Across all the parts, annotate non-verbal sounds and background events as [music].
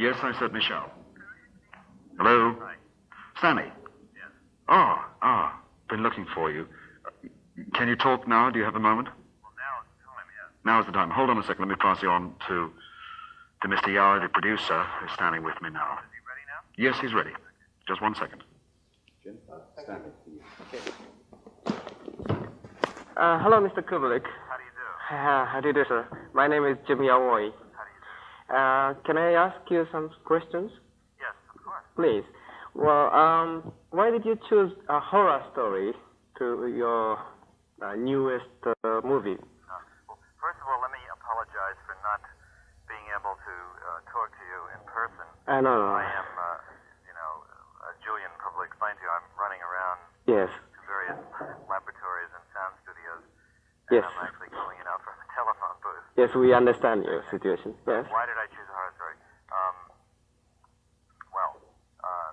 Yes, I certainly shall. Hello? Hi. Stanley? Yes. Oh, ah, been looking for you. Uh, Can you talk now? Do you have a moment? Well, now it's time, yes. Now's the time. Hold on a second. Let me pass you on to, to Mr. Yara, the producer, who's standing with me now. Is he ready now? Yes, he's ready. Just one second. Uh, hello, Mr. Kubelik. How do you do? Uh, how do you do, sir? My name is Jim Yawoy. How do you do? Uh, can I ask you some questions, Yes, of course. please? Well, um, why did you choose a horror story to your uh, newest uh, movie? Uh, well, first of all, let me apologize for not being able to uh, talk to you in person. No, no. I am, uh, you know, as Julian probably explained to you, I'm running around Yes. to various laboratories and sound studios. And Yes. I'm actually calling you now from a telephone booth. Yes, we understand your situation. Yes. Why did I choose a horror story? Um, well, uh,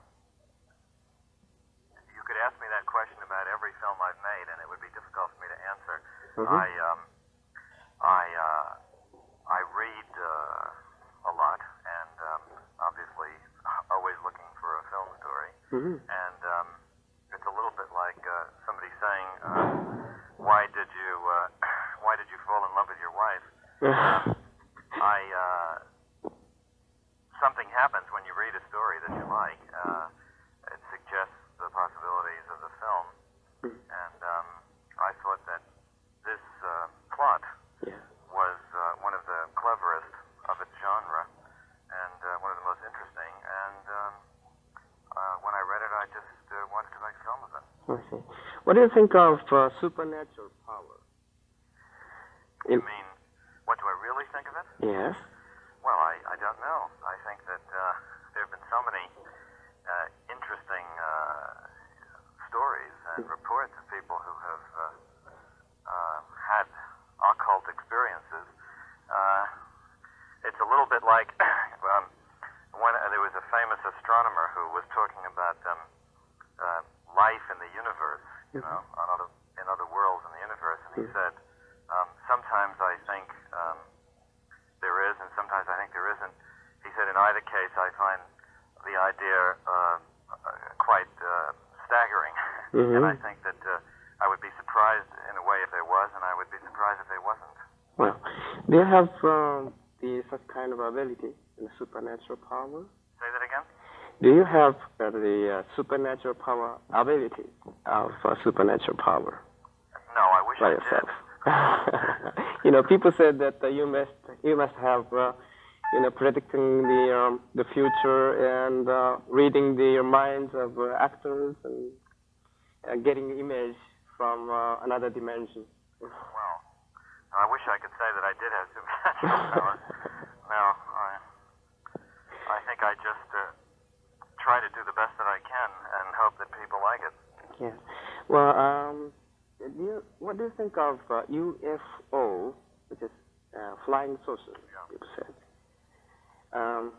you could ask me that question about every film I've made, and it would be difficult for me to answer. Mhm. I, um, I, uh, I read uh, a lot, and um, obviously always looking for a film story. hmm And um, it's a little bit like uh, somebody saying, uh, "Why did you, uh, why did you fall in love with your wife?" I uh, something happens when you read a story that you like. Uh, it suggests the possibilities of the film, and um, I thought that this uh, plot yeah. was uh, one of the cleverest of its genre, and uh, one of the most interesting. And um, uh, when I read it, I just uh, wanted to make a film of it. I [laughs] see. What do you think of uh, supernatural power? You In- mean, what do I really think of it? yes. Well, I, I don't know. I think that uh, there have been so many uh, interesting uh, stories and reports of people who have uh, uh, had occult experiences. Uh, it's a little bit like um, when uh, there was a famous astronomer who was talking about um, uh, life in the universe, you know, on other in other worlds in the universe, and he said, um, sometimes I think. Um, there is, and sometimes I think there isn't. He said, in either case, I find the idea uh, uh, quite uh, staggering, [laughs] and I Mhm. think that uh, I would be surprised in a way if there was, and I would be surprised if there wasn't. Well, do you have um, the such kind of ability, the supernatural power? Say that again. Do you have uh, the uh, supernatural power ability of uh, supernatural power No, I wish by I yourself? did. [laughs] you know, people said that uh, you must you must have uh, you know predicting the um, the future and uh, reading the minds of uh, actors and uh, getting image from uh, another dimension. Well, I wish I could say that I did have supernatural power. [laughs] no, I, I think I just try to do the best that I can and hope that people like it. Yeah. Well, um, do you, what do you think of uh, UFO, which is uh, flying saucer? People said. Um,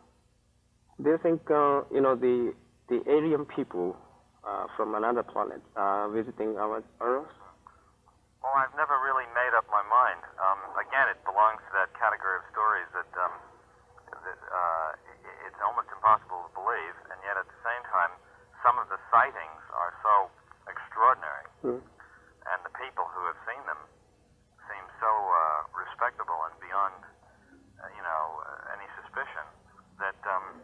do you think uh, you know the the alien people uh, from another planet are visiting our Earth? Well, I've never really made up my mind. Um, again, it belongs to that category of stories that, um, that uh, i- it's almost impossible to believe, and yet at the same time, some of the sightings are so extraordinary, Hmm. and the people who have seen them seem so uh, respectable and beyond, uh, you know, uh, any suspicion that, um,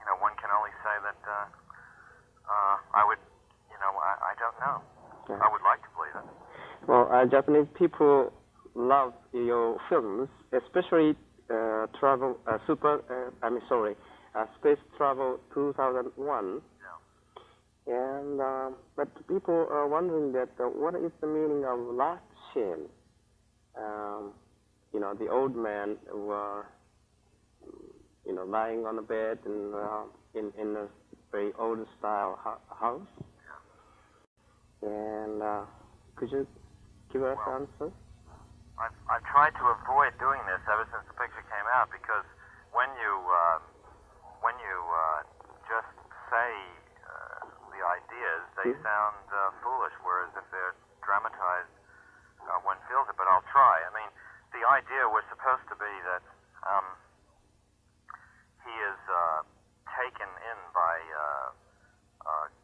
you know, one can only say that uh, uh, I would, you know, I, I don't know. Yeah. I would like to believe it. Well, uh, Japanese people love your films, especially uh, travel uh, super. Uh, I mean, sorry, uh, Space Travel 2001. And uh, but people are wondering that uh, what is the meaning of last scene? Um, you know, the old man were, you know, lying on the bed and uh, in in a very old style ho- house. And uh, could you give us Well, answer? I've, I've tried to avoid doing this ever since the picture came out because when you uh, when you uh, just say uh, the ideas, they Hmm. sound uh, foolish, whereas if they're dramatized, uh, one feels it. But I'll try. I mean, the idea was supposed to be that um,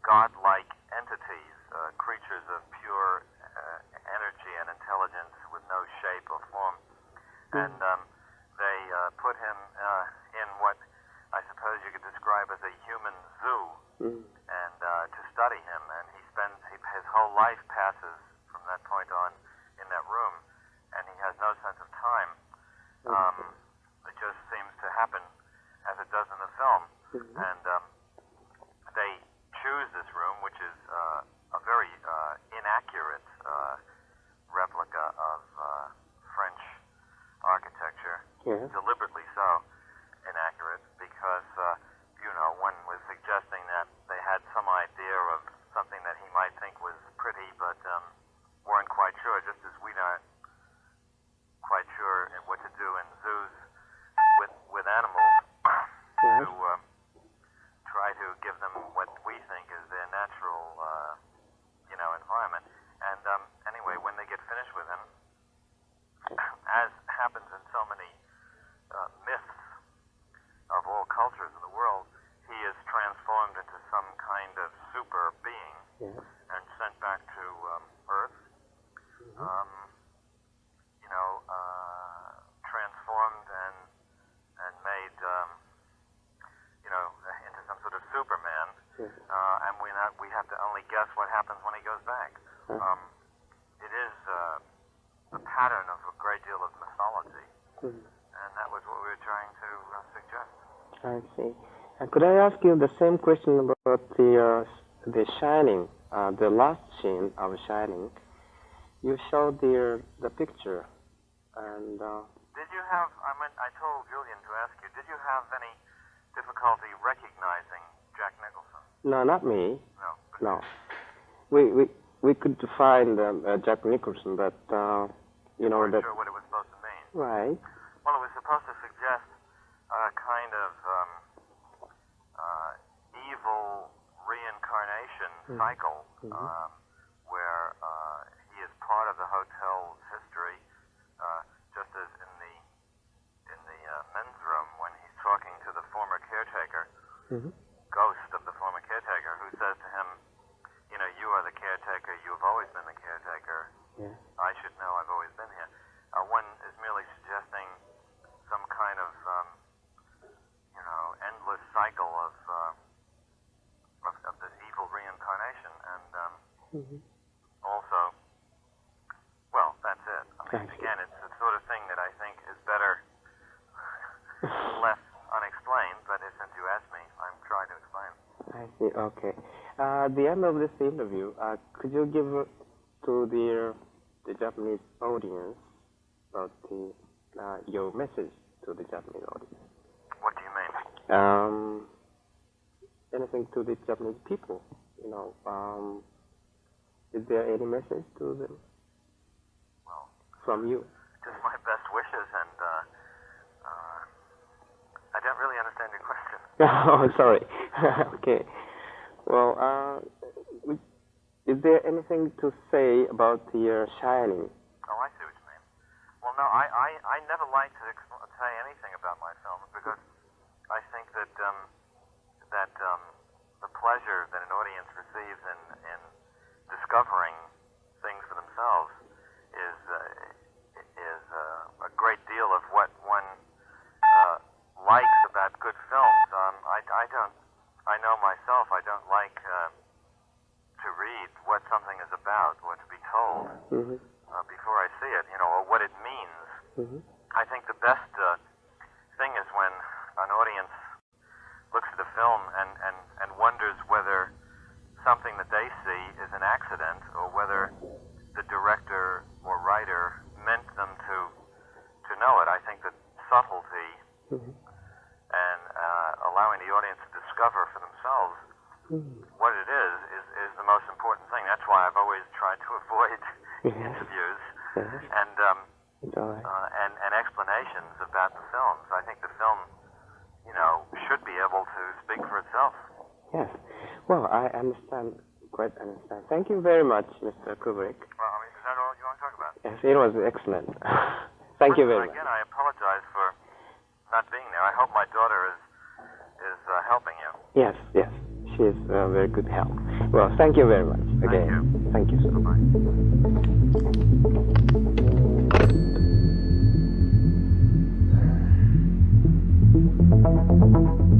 godlike entities, uh, creatures of pure uh, energy and intelligence with no shape or form. Hmm. And um, they uh, put him uh, in what I suppose you could describe as a human zoo, mm. and uh, to study him. And he spends he, his whole life passes from that point on in that room, and he has no sense of time. Hmm. Um, it just seems to happen as it does in the film. Mm-hmm. And we have to only guess what happens when he goes back. Huh. Um, it is uh, a pattern of a great deal of mythology, Mhm. and that was what we were trying to uh, suggest. I see. And could I ask you the same question about the uh, the Shining, uh, the last scene of Shining? You showed the the picture, and uh, Did you have? I mean, I told Julian to ask you. Did you have any difficulty recognizing Jack Nicholson? no, not me. No. We we we could find um, uh, Jack Nicholson, but uh, you know that sure what it was supposed to mean. right. Well, it was supposed to suggest a kind of um, uh, evil reincarnation Mhm. cycle Mhm. um, where uh, he is part of the hotel's history, uh, just as in the in the uh, men's room when he's talking to the former caretaker, hmm ghost of the former caretaker, who says to him, "You know, you are the caretaker. You have always been the caretaker. Yeah. I should know. I've always been here. Uh, one is merely suggesting some kind of, um, you know, endless cycle of, uh, of, of this evil reincarnation, and um, hmm also, well, that's it. I mean, again, it's the sort of thing that I think is better [laughs] left unexplained. But since you asked me, I'm trying to explain. I see. Okay. Uh, at the end of this interview, uh, could you give to the the Japanese audience about the uh, your message to the Japanese audience? What do you mean? Um, anything to the Japanese people? You know, um, is there any message to them Well, from you? just my best wishes, and uh, uh, I don't really understand your question. [laughs] oh, sorry. [laughs] okay. Well, uh, is there anything to say about uh, Shining? Oh, I see what you mean. Well, no, I, I, I never like to expl- say anything about my films because I think that um, that um, the pleasure that an audience receives in, in discovering things for themselves is uh, is uh, a great deal of what one uh, likes about good films. Um, I, I don't. I know myself. I don't like uh, to read what something is about or to be told Mm-hmm. uh, before I see it, you know, or what it means. Mm-hmm. I think the best uh, thing is when an audience looks at a film and, and, and wonders whether something that they see is an accident or whether the director or writer meant them to to know it. I think that subtlety Mm-hmm. and uh, allowing the audience to discover for themselves Mm-hmm. what it is, is is the most important thing. That's why I've always tried to [laughs] avoid interviews and um, It's all right. uh, and, and explanations about the films. I think the film, you know, should be able to speak for itself. Yes. Well, I understand, quite understand. Thank you very much, Mr. Kubrick. Well, I mean, is that all you want to talk about? Yes, it was excellent. [laughs] Thank you very much. Again, I apologize for not being there. I hope my daughter is is uh, helping you. Yes, yes is uh, very good help. Well, thank you very much again. Thank you. Thank you so much. Bye.